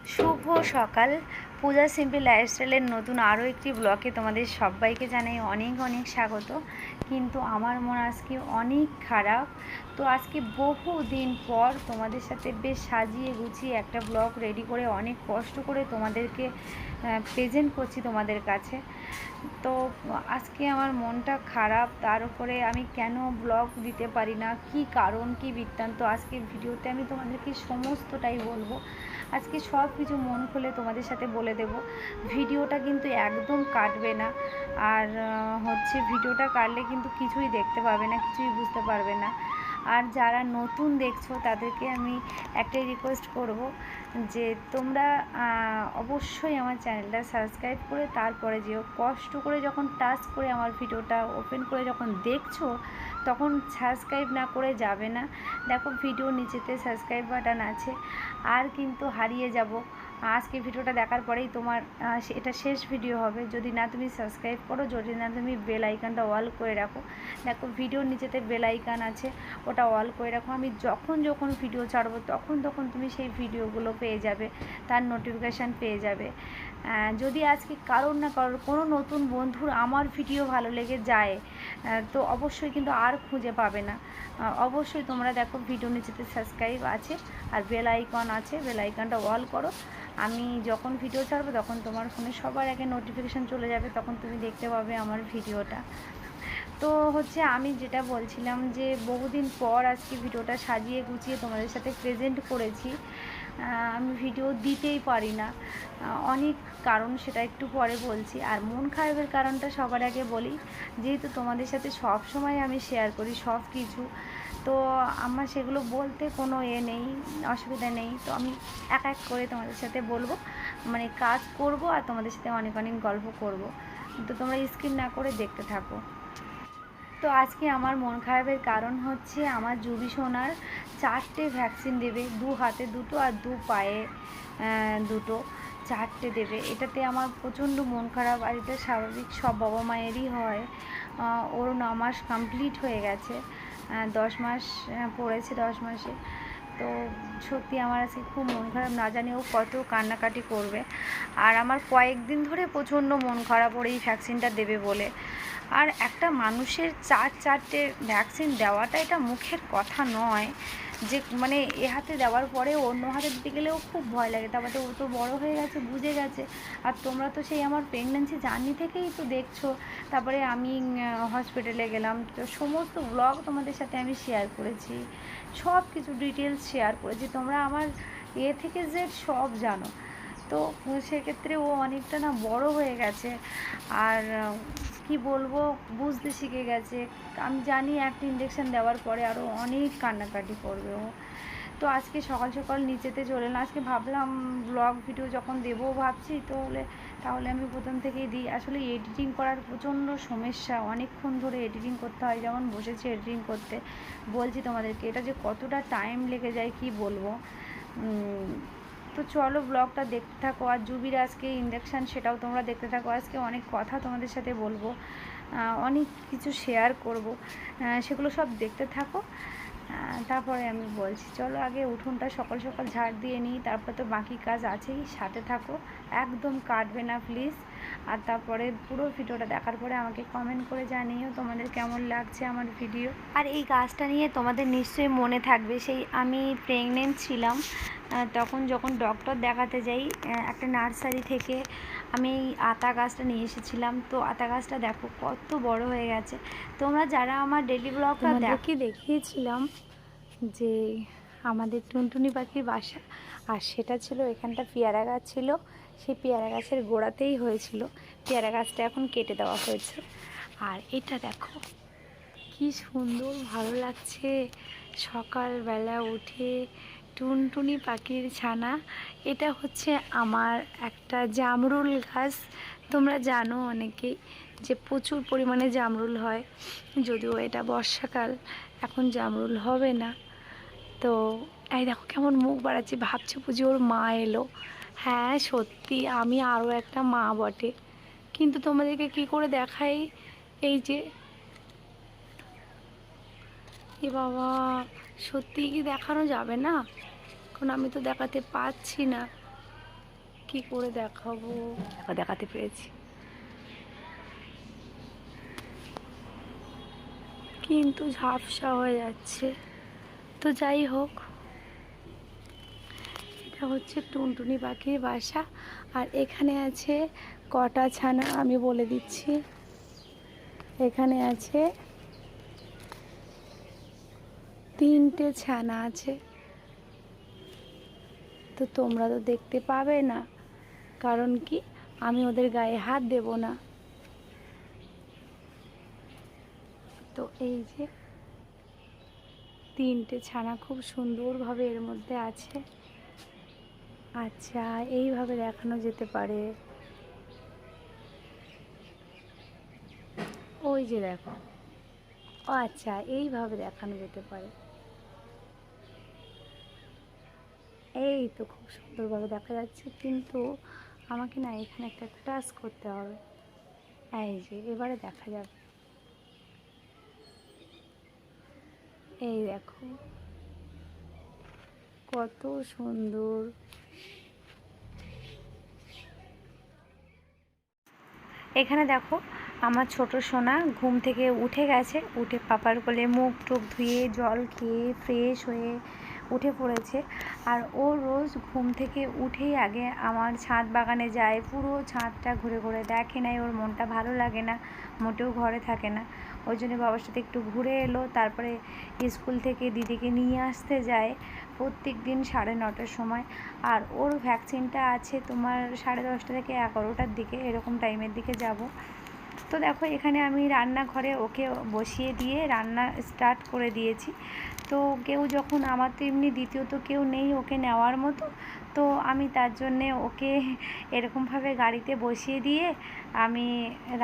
শুভ সকাল। পূজা সিম্পল লাইফস্টাইলের নতুন আরও একটি ব্লকে তোমাদের সবাইকে জানাই অনেক অনেক স্বাগত। কিন্তু আমার মন আজকে অনেক খারাপ। তো আজকে বহু দিন পর তোমাদের সাথে বেশ সাজিয়ে গুছিয়ে একটা ব্লগ রেডি করে অনেক কষ্ট করে তোমাদেরকে প্রেজেন্ট করছি তোমাদের কাছে। তো আজকে আমার মনটা খারাপ, তার উপরে আমি কেন ব্লগ দিতে পারি না? কি কারণ, কি বৃত্তান্ত? আজকে ভিডিওতে আমি তোমাদেরকে সমস্তটাই বলব। আজকে সব কিছু মন খুলে তোমাদের সাথে বলে দেব। ভিডিওটা কিন্তু একদম কাটবে না। আর হচ্ছে ভিডিওটা কাটলে কিন্তু কিছুই দেখতে পাবে না, কিছুই বুঝতে পারবে না। আর যারা নতুন দেখছ, তাদেরকে আমি একটাই রিকোয়েস্ট করব যে তোমরা অবশ্যই আমার চ্যানেলটা সাবস্ক্রাইব করে তারপরে যেও। কষ্ট করে যখন টাচ করে আমার ভিডিওটা ওপেন করে যখন দেখছ, তখন সাবস্ক্রাইব না করে যাবে না। দেখো ভিডিও নিচেতে সাবস্ক্রাইব বাটন আছে। আর কিন্তু হারিয়ে যাব। আজকে ভিডিওটা দেখার পরেই তোমার এটা শেষ ভিডিও হবে। যদি না তুমি সাবস্ক্রাইব করো, যদি না তুমি বেল আইকনটা অল করে রাখো। দেখো ভিডিওর নিচেতে বেল আইকন আছে, ওটা অল করে রাখো। আমি যখন যখন ভিডিও ছাড়বো, তখন তখন তুমি সেই ভিডিওগুলো পেয়ে যাবে, তার নোটিফিকেশান পেয়ে যাবে। যদি আজকে কারোর না কারোর, কোনো নতুন বন্ধুর আমার ভিডিও ভালো লেগে যায় তো অবশ্যই কিন্তু আর খুঁজে পাবে না। অবশ্যই তোমরা দেখো ভিডিও নিচেতে সাবস্ক্রাইব আছে, আর বেল আইকন আছে বেল আইকনটা অল করো। আমি যখন ভিডিও ছাড়বো, তখন তোমার ফোনে সবার আগে নোটিফিকেশান চলে যাবে, তখন তুমি দেখতে পাবে আমার ভিডিওটা তো হচ্ছে আমি যেটা বলছিলাম যে, বহুদিন পর আজকে ভিডিওটা সাজিয়ে গুছিয়ে তোমাদের সাথে প্রেজেন্ট করেছি। আমি ভিডিও দিতেই পারি না। অনেক কারণ সেটা একটু পরে বলছি। আর মন খারাপের কারণটা সবার আগে বলি, যেহেতু তোমাদের সাথে সব সময় আমি শেয়ার করি সব কিছু তো আমার সেগুলো বলতে কোনো এ নেই, অসুবিধা নেই। তো আমি এক এক করে তোমাদের সাথে বলব মানে কাজ করব আর তোমাদের সাথে অনেক অনেক গল্প করব। তো তোমরা স্কিপ না করে দেখতে থাকো। তো আজকে আমার মন খারাপের কারণ হচ্ছে আমার জুবি সোনার চারটে ভ্যাকসিন দেবে, দু হাতে দুটো আর দু পায়ে দুটো চারটে দেবে। এটাতে আমার প্রচণ্ড মন খারাপ আর এটা স্বাভাবিক, সব বাবা মায়েরই হয়। ওর ন মাস কমপ্লিট হয়ে গেছে। দশ মাস পড়েছে দশ মাসে। তো সত্যি আমার আজকে খুব মন খারাপ, না জানি ও কত কান্নাকাটি করবে। আর আমার কয়েকদিন ধরে প্রচণ্ড মন খারাপ ওর এই ভ্যাকসিনটা দেবে বলে। আর একটা মানুষের চার চারটে ভ্যাকসিন দেওয়াটা এটা মুখের কথা নয়। যে মানে এ হাতে দেওয়ার পরে অন্য হাতে দিতে গেলেও খুব ভয় লাগে। তারপরে ও তো বড় হয়ে গেছে, বুঝে গেছে। আর তোমরা তো সেই আমার প্রেগনেন্সি জার্নি থেকেই তো দেখছ। তারপরে আমি হসপিটালে গেলাম। তো সমস্ত ব্লগ তোমাদের সাথে আমি শেয়ার করেছি। সব কিছু ডিটেলস শেয়ার করেছি। তোমরা আমার এ থেকে যে সব জানো। তো সেক্ষেত্রে ও অনেকটা না বড় হয়ে গেছে আর কি বলব, বুঝতে শিখে গেছে। আমি জানি একটা ইঞ্জেকশন দেওয়ার পরে আরও অনেক কান্নাকাটি করবে ও। তো আজকে সকাল সকাল নিচেতে চলে না আজকে ভাবলাম ব্লগ ভিডিও যখন দেবো ভাবছি, তো তাহলে তাহলে আমি প্রথম থেকেই দিই। আসলে এডিটিং করার প্রচণ্ড সমস্যা। অনেকক্ষণ ধরে এডিটিং করতে হয়। যেমন বসেছি এডিটিং করতে। বলছি তোমাদেরকে, এটা যে কতটা টাইম লেগে যায় কি বলব? তো চলো ব্লগটা দেখতে থাকো। আর জুবির আজকে ইন্ডাকশান সেটাও তোমরা দেখতে থাকো। আজকে অনেক কথা তোমাদের সাথে বলব। অনেক কিছু শেয়ার করব। সেগুলো সব দেখতে থাকো। তারপরে আমি বলছি, চলো আগে উঠোনটা সকাল সকাল ঝাড় দিয়ে নিই। তারপর তো বাকি কাজ আছেই, সাথে থাকো। একদম কাটবে না প্লিজ আর তারপরে পুরো ভিডিওটা দেখার পরে আমাকে কমেন্ট করে জানিও তোমাদের কেমন লাগছে আমার ভিডিও আর এই গাছটা নিয়ে তোমাদের নিশ্চয়ই মনে থাকবে সেই আমি প্রেগনেন্ট ছিলাম তখন যখন ডক্টর দেখাতে যাই একটা নার্সারি থেকে আমি এই আতা গাছটা নিয়ে এসেছিলাম। তো আতা গাছটা দেখো কত বড় হয়ে গেছে। তোমরা যারা আমার ডেলি ব্লগটা দেখো দেখিয়েছিলাম যে আমাদের টুনটুনি পাখির বাসা আর সেটা ছিল এখানটা পেয়ারা গাছ ছিল। সেই পেয়ারা গাছের গোড়াতেই হয়েছিল। পেয়ারা গাছটা এখন কেটে দেওয়া হয়েছে। আর এটা দেখো, কি সুন্দর ভালো লাগছে। সকালবেলা উঠে টুনটুনি পাখির ছানা। এটা হচ্ছে আমার একটা জামরুল গাছ। তোমরা জানো অনেকেই যে প্রচুর পরিমাণে জামরুল হয়, যদিও এটা বর্ষাকাল, এখন জামরুল হবে না। তো এই দেখো কেমন মুখ বাড়াচ্ছে, ভাবছে বুঝি ওর মা এলো। হ্যাঁ সত্যি আমি আরও একটা মা বটে। কিন্তু তোমাদেরকে কি করে দেখাই? এই যে এ বাবা সত্যি কি দেখানো যাবে না? কারণ আমি তো দেখাতে পাচ্ছি না। কি করে দেখাবো? দেখো দেখাতে পেরেছি। কিন্তু ঝাপসা হয়ে যাচ্ছে। তো যাই হোক এটা হচ্ছে টুনটুনি পাখির বাসা। আর এখানে আছে কটা ছানা আমি বলে দিচ্ছি। এখানে আছে তিনটে ছানা আছে। তো তোমরা তো দেখতে পাবে না, কারণ কি আমি ওদের গায়ে হাত দেব না। তো এই যে তিনটে ছানা খুব সুন্দরভাবে এর মধ্যে আছে। আচ্ছা এইভাবে দেখানো যেতে পারে। ওই যে দেখো। ও আচ্ছা এইভাবে দেখানো যেতে পারে। এই তো খুব সুন্দরভাবে দেখা যাচ্ছে, কিন্তু আমাকে না এখানে একটা টাচ করতে হবে। এই যে, এবারে দেখা যাবে। এই দেখো। কত সুন্দর। এখানে দেখো, আমার ছোট সোনা ঘুম থেকে উঠে গেছে, উঠে পাপার কোলে মুখ টুক ধুয়ে জল খেয়ে ফ্রেশ হয়ে উঠে পড়েছে। আর ও রোজ ঘুম থেকে উঠেই আগে আমার ছাদ বাগানে যায়, পুরো ছাদটা ঘুরে ঘুরে দেখে নাই ওর মনটা ভালো লাগে না, মোটেও ঘরে থাকে না। ওই জন্য বাবার সাথে একটু ঘুরে এলো, তারপরে স্কুল থেকে দিদিকে নিয়ে আসতে যায় প্রত্যেক দিন সাড়ে নটার সময়। আর ওর ভ্যাকসিনটা আছে তোমার সাড়ে দশটা থেকে এগারোটার দিকে, এরকম টাইমের দিকে যাব। তো দেখো, এখানে আমি রান্নাঘরে ওকে বসিয়ে দিয়ে রান্না স্টার্ট করে দিয়েছি। তো কেউ যখন আমার তো এমনি দ্বিতীয়ত কেউ নেই ওকে নেওয়ার মতো, তো আমি তার জন্যে ওকে এরকমভাবে গাড়িতে বসিয়ে দিয়ে আমি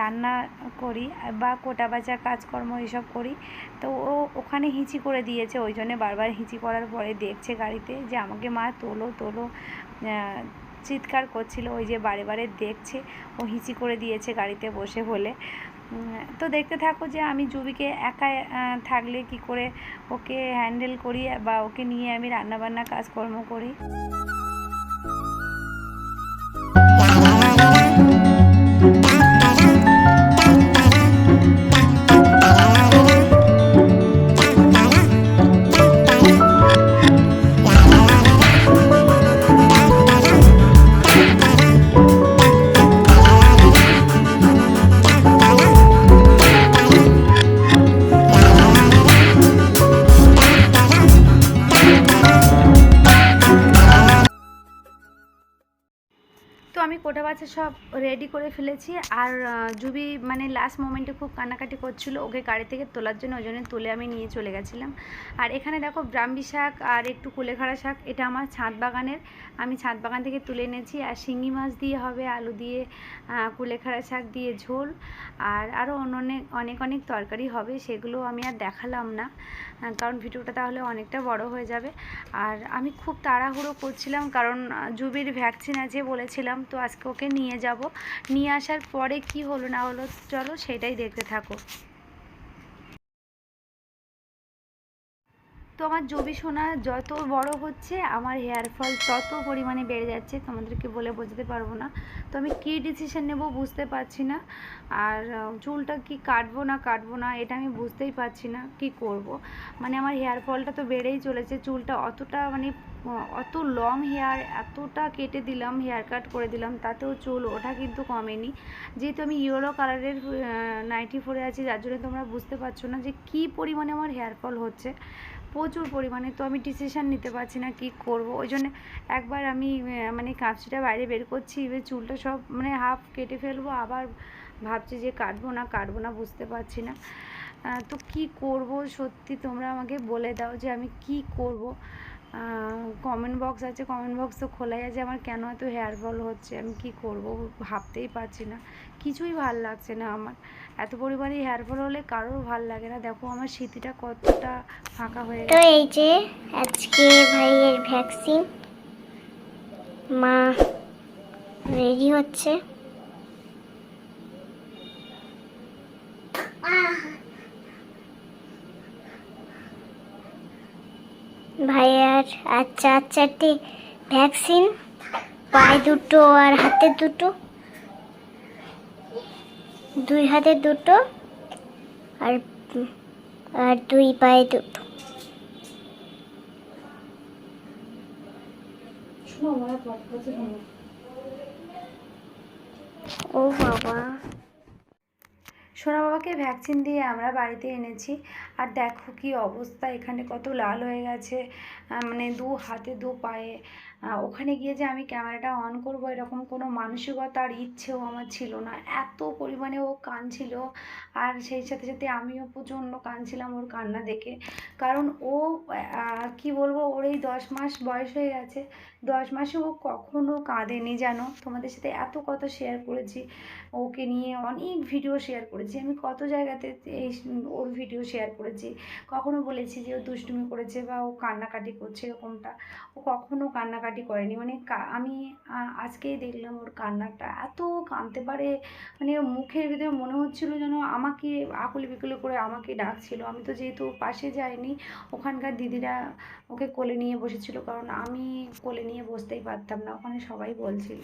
রান্না করি বা কোটা বাজার কাজকর্ম এসব করি। তো ও ওখানে হিঁচি করে দিয়েছে, ওই জন্যে বারবার হিঁচি করার পরে দেখছে গাড়িতে যে আমাকে মা তোলো তোলো চিৎকার করছিল, ওই যে বারে বারে দেখছে, ও হিঁচি করে দিয়েছে গাড়িতে বসে বলে। তো দেখতে থাকো যে আমি জুবিকে একা থাকলে কি করে ওকে হ্যান্ডেল করি বা ওকে নিয়ে আমি রান্নাবান্না কাজকর্ম করি? করে ফেলেছি। আর জুবি মানে লাস্ট মোমেন্টে খুব কান্নাকাটি করছিল ওকে গাড়ি থেকে তোলার জন্য, ওই জন্য তুলে আমি নিয়ে চলে গেছিলাম। আর এখানে দেখো ব্রাহ্মী শাক আর একটু কুলেখাড়া শাক, এটা আমার ছাদ বাগানের। আমি ছাদ বাগান থেকে তুলে এনেছি। আর শিঙি মাছ দিয়ে হবে, আলু দিয়ে কুলেখাড়া শাক দিয়ে ঝোল। আর আরও অন্য অনেক অনেক অনেক তরকারি হবে, সেগুলো আমি আর দেখালাম না। কারণ ভিডিওটা তাহলে অনেকটা বড় হয়ে যাবে। আর আমি খুব তাড়াহুড়ো করছিলাম, কারণ জুবির ভ্যাকসিন আছে বলেছিলাম, তো আজকে ওকে নিয়ে যাব। নিয়ে আসার পরে কি হলো না হলো চলো সেটাই দেখতে থাকো। তো আমার জবি সোনা যত বড় হচ্ছে, আমার হেয়ার ফল তত পরিমাণে বেড়ে যাচ্ছে, তোমাদেরকে বলে বোঝাতে পারব না। তো আমি কী ডিসিশন নেব বুঝতে পারছি না। আর চুলটা কি কাটবো না কাটবো না, এটা আমি বুঝতেই পারছি না, কি করব? মানে আমার হেয়ার ফলটা তো বেড়েই চলেছে, চুলটা অতটা মানে অত লং হেয়ার এতটা কেটে দিলাম হেয়ার কাট করে দিলাম, তাতেও চুল ওঠা কিন্তু কমেনি। যেহেতু আমি ইয়েলো কালারের নাইটি পরে আছি, যার জন্য তোমরা বুঝতে পারছ না যে কী পরিমাণে আমার হেয়ার ফল হচ্ছে। প্রচুর পরিমাণে, তো আমি ডিসিশান নিতে পারছি না কি করব। ওই জন্য একবার আমি মানে কাঁচিটা বাইরে বের করছি, এবার চুলটা সব মানে হাফ কেটে ফেলব, আবার ভাবছি যে কাটবো না কাটবো না বুঝতে পারছি না। তো কি করব? সত্যি তোমরা আমাকে বলে দাও যে আমি কি করব। কমেন্ট বক্স আছে কমেন্ট বক্স তো খোলাই আছে আমার কেন এত হেয়ার ফল হচ্ছে আমি কি করব ভাবতেই পারছি না। কিছুই ভালো লাগছে না আমার। এত পরিমাণে হেয়ার ফল হলে কারোর ভালো লাগে না। দেখো আমার স্মৃতিটা কতটা ফাঁকা হয়ে তো গেছে। এই যে আজকে ভাইয়ের ভ্যাকসিন মা রেডি হচ্ছে। ভাইয়ার আচ্ছা আচ্চারটি ভ্যাকসিন পায়ে দুটো আর হাতে দুটো দুই হাতে দুটো আর আর দুই পায়ে দুটো। ও বাবা। সোনা বাবাকে ভ্যাকসিন দিয়ে আমরা বাড়িতে এনেছি। আর দেখো কি অবস্থা, এখানে কত লাল হয়ে গেছে মানে দু হাতে দু পায়ে। ওখানে গিয়ে যে আমি ক্যামেরাটা অন করব এরকম কোনো মানসিকতার ইচ্ছেও আমার ছিল না। এত পরিমাণে ও কাঁদছিল, আর সেই সাথে সাথে আমিও প্রচণ্ড কাঁদছিলাম ওর কান্না দেখে। কারণ ও কি বলব, ওর এই দশ মাস বয়স হয়ে গেছে দশ মাসে ও কখনো কাঁদেনি জানো? তোমাদের সাথে এত কথা শেয়ার করেছি। ওকে নিয়ে অনেক ভিডিও শেয়ার করেছি। আমি কত জায়গাতে এই ওর ভিডিও শেয়ার করেছি। কখনো বলেছি যে ও দুষ্টুমি করেছে বা ও কান্নাকাটি করছে এরকমটা। ও কখনো কান্নাকাটি করেনি। মানে আমি আজকেই দেখলাম ওর কান্নাটা এত কাঁদতে পারে। মানে মুখের ভিতরে মনে হচ্ছিল যেন আমাকে আকুলি বিকুলি করে আমাকে ডাকছিল। আমি তো যেহেতু পাশে যাইনি, ওখানকার দিদিরা ওকে কোলে নিয়ে বসেছিল। কারণ আমি কোলে নিয়ে বসতেই পারতাম না, ওখানে সবাই বলছিল।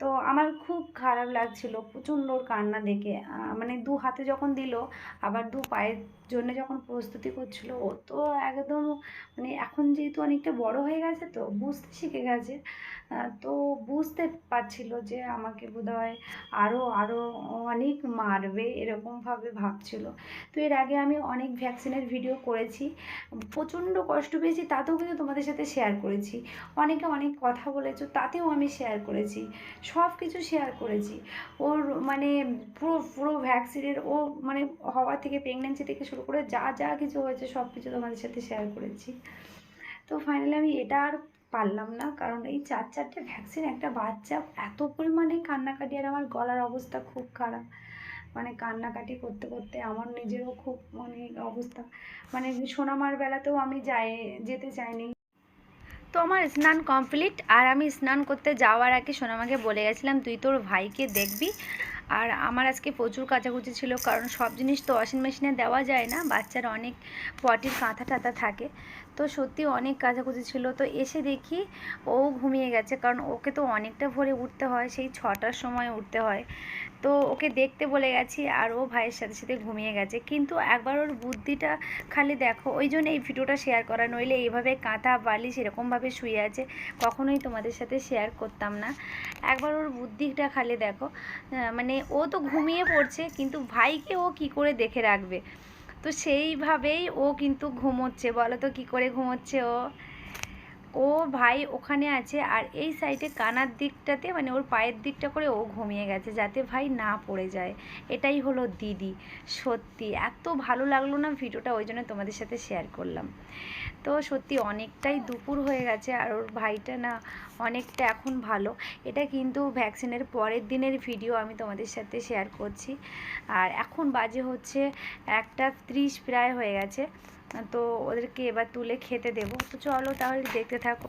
তো আমার খুব খারাপ লাগছিল, প্রচণ্ড কান্না দেখে। মানে দু হাতে যখন দিল, আবার দু পায়ের জন্য যখন প্রস্তুতি করছিল, ও তো একদম মানে এখন যেহেতু অনেকটা বড় হয়ে গেছে তো, বুঝতে শিখে গেছে। তো বুঝতে পারছিল যে আমাকে বোধহয় আরও আরও অনেক মারবে এরকমভাবে ভাবছিল। তো এর আগে আমি অনেক ভ্যাকসিনের ভিডিও করেছি। প্রচণ্ড কষ্ট পেয়েছি, তাতেও কিন্তু তোমাদের সাথে শেয়ার করেছি। অনেকে অনেক কথা বলেছ, তাতেও আমি শেয়ার করেছি। সব কিছু শেয়ার করেছি। ওর মানে পুরো পুরো ভ্যাকসিনের ও মানে হওয়া থেকে প্রেগনেন্সি থেকে শুরু করে যা যা কিছু হয়েছে সব কিছু তোমাদের সাথে শেয়ার করেছি। তো ফাইনালি আমি এটা আর পারলাম না। কারণ এই চার চারটে ভ্যাকসিন একটা বাচ্চা, এত পরিমাণে কান্নাকাটি আর আমার গলার অবস্থা খুব খারাপ। মানে কান্নাকাটি করতে করতে আমার নিজেরও খুব মানে অবস্থা। মানে সোনামার বেলাতেও আমি যাই, যেতে চাইনি। তো আমার স্নান কমপ্লিট আর আমি স্নান করতে যাওয়ার আগে সোনামাকে বলে গেছিলাম, তুই তোর ভাইকে দেখবি। আর আমার আজকে প্রচুর কাচাকুচি ছিল, কারণ সব জিনিস তো ওয়াশিং মেশিনে দেওয়া যায় না। বাচ্চার অনেক পটির কাঁথা টাথা থাকে। তো সত্যি অনেক কাচাকুচি ছিল। তো এসে দেখি ও ঘুমিয়ে গেছে, কারণ ওকে তো অনেকটা ভোরে উঠতে হয়, সেই ছটার সময় উঠতে হয়। তো ওকে দেখতে বলে গেছি আর ও ভাইয়ের সাথে সাথে ঘুমিয়ে গেছে। কিন্তু একবার ওর বুদ্ধিটা খালি দেখো, ওই জন্য এই ভিডিওটা শেয়ার করা, নইলে এইভাবে কাঁথা, বালিশ এরকমভাবে শুয়ে আছে, কখনোই তোমাদের সাথে শেয়ার করতাম না। একবার ওর বুদ্ধিটা খালি দেখো মানে ও তো ঘুমিয়ে পড়ছে, কিন্তু ভাইকে ও কি করে দেখে রাখবে? তো সেইভাবেই ও কিন্তু ঘুমোচ্ছে। বলো তো কী করে ঘুমোচ্ছে ও? ও ভাই ওখানে আছে আর এই সাইডে কানার দিকটাতে মানে ওর পায়ের দিকটা করে ও ঘুমিয়ে গেছে যাতে ভাই না পড়ে যায়। এটাই হলো দিদি। সত্যি, এত ভালো লাগল না ভিডিওটা, ওই জন্য তোমাদের সাথে শেয়ার করলাম। তো সত্যি অনেকটাই দুপুর হয়ে গেছে আর ওর ভাইটা না অনেকটা এখন ভালো। এটা কিন্তু ভ্যাকসিনের পরের দিনের ভিডিও আমি তোমাদের সাথে শেয়ার করছি। আর এখন বাজে হচ্ছে একটা ত্রিশ প্রায় হয়ে গেছে। তো ওদেরকে এবার তুলে খেতে দেবো। তো চলো তাহলে দেখতে থাকো।